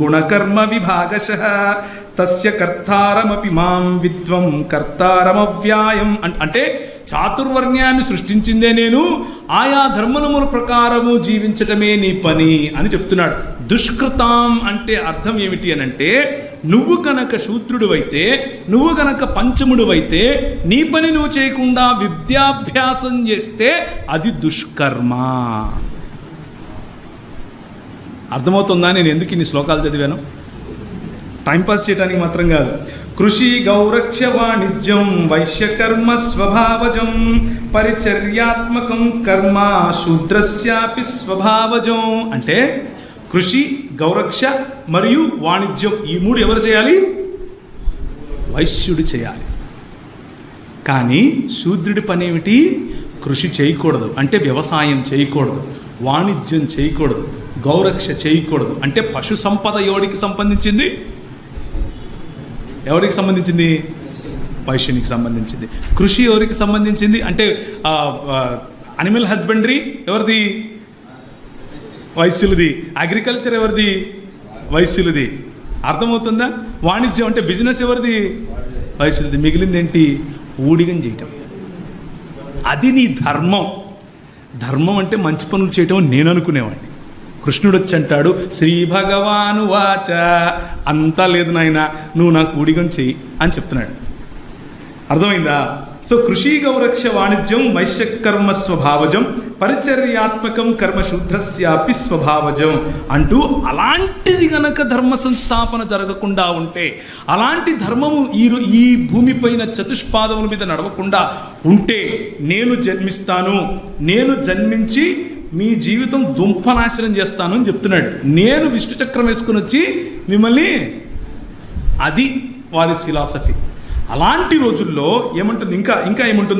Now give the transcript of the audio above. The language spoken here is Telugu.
గుణకర్మ విభాగశ తస్య కర్తారమపి మాం విద్వం కర్తారమవ్యాయం అంటే చాతుర్వర్ణ్యాన్ని సృష్టించిందే నేను ఆయా ధర్మముల ప్రకారము జీవించటమే నీ పని అని చెప్తున్నాడు. దుష్కృతాం అంటే అర్థం ఏమిటి అని అంటే నువ్వు కనుక శూద్రుడివైతే నువ్వు కనుక పంచముడివైతే నీ పని నువ్వు చేయకుండా విద్యాభ్యాసం చేస్తే అది దుష్కర్మ. అర్థమవుతుందా? నేను ఎందుకు ఇన్ని శ్లోకాలు చదివాను? టైంపాస్ చేయడానికి మాత్రం కాదు. కృషి గౌరక్ష వాణిజ్యం వైశ్యకర్మ స్వభావజం పరిచర్యాత్మకం కర్మ శూద్రస్యాపి స్వభావజం. అంటే కృషి గౌరక్ష మరియు వాణిజ్యం ఈ మూడు ఎవరు చేయాలి? వైశ్యుడు చేయాలి. కానీ శూద్రుడి పని ఏమిటి? కృషి చేయకూడదు. అంటే వ్యవసాయం చేయకూడదు. వాణిజ్యం చేయకూడదు. గౌరక్ష చేయకూడదు. అంటే పశు సంపద ఎవడికి సంబంధించింది? ఎవరికి సంబంధించింది? వైశ్యునికి సంబంధించింది. కృషి ఎవరికి సంబంధించింది? అంటే అనిమల్ హస్బెండరీ ఎవరిది? వైశ్యులది. అగ్రికల్చర్ ఎవరిది? వైశ్యులది. అర్థమవుతుందా? వాణిజ్యం అంటే బిజినెస్ ఎవరిది? వైశ్యులది. మిగిలింది ఏంటి ఊడిగం చేయటం. అది నీ ధర్మం. ధర్మం అంటే మంచి పనులు చేయటం నేను అనుకునేవాడిని. కృష్ణుడు వచ్చి అంటాడు శ్రీ భగవాను వాచ. అంతా లేదు నాయన నువ్వు నాకు ఊడిగం చెయ్యి అని చెప్తున్నాడు. అర్థమైందా? సో కృషి గౌరక్ష వాణిజ్యం వైశ్యకర్మ స్వభావజం పరిచర్యాత్మకం కర్మ శూద్రస్యాపి స్వభావజం అంటూ అలాంటిది గనక ధర్మ సంస్థాపన జరగకుండా ఉంటే అలాంటి ధర్మము ఈ ఈ భూమిపైన చతుష్పాదముల మీద నడవకుండా ఉంటే నేను జన్మిస్తాను నేను జన్మించి మీ జీవితం దుంపనాశనం చేస్తాను అని చెప్తున్నాడు. నేను విష్ణు చక్రం వేసుకుని వచ్చి మిమ్మల్ని అది వారి ఫిలాసఫీ. అలాంటి రోజుల్లో ఏమంటుంది? ఇంకా ఇంకా ఏముంటుందో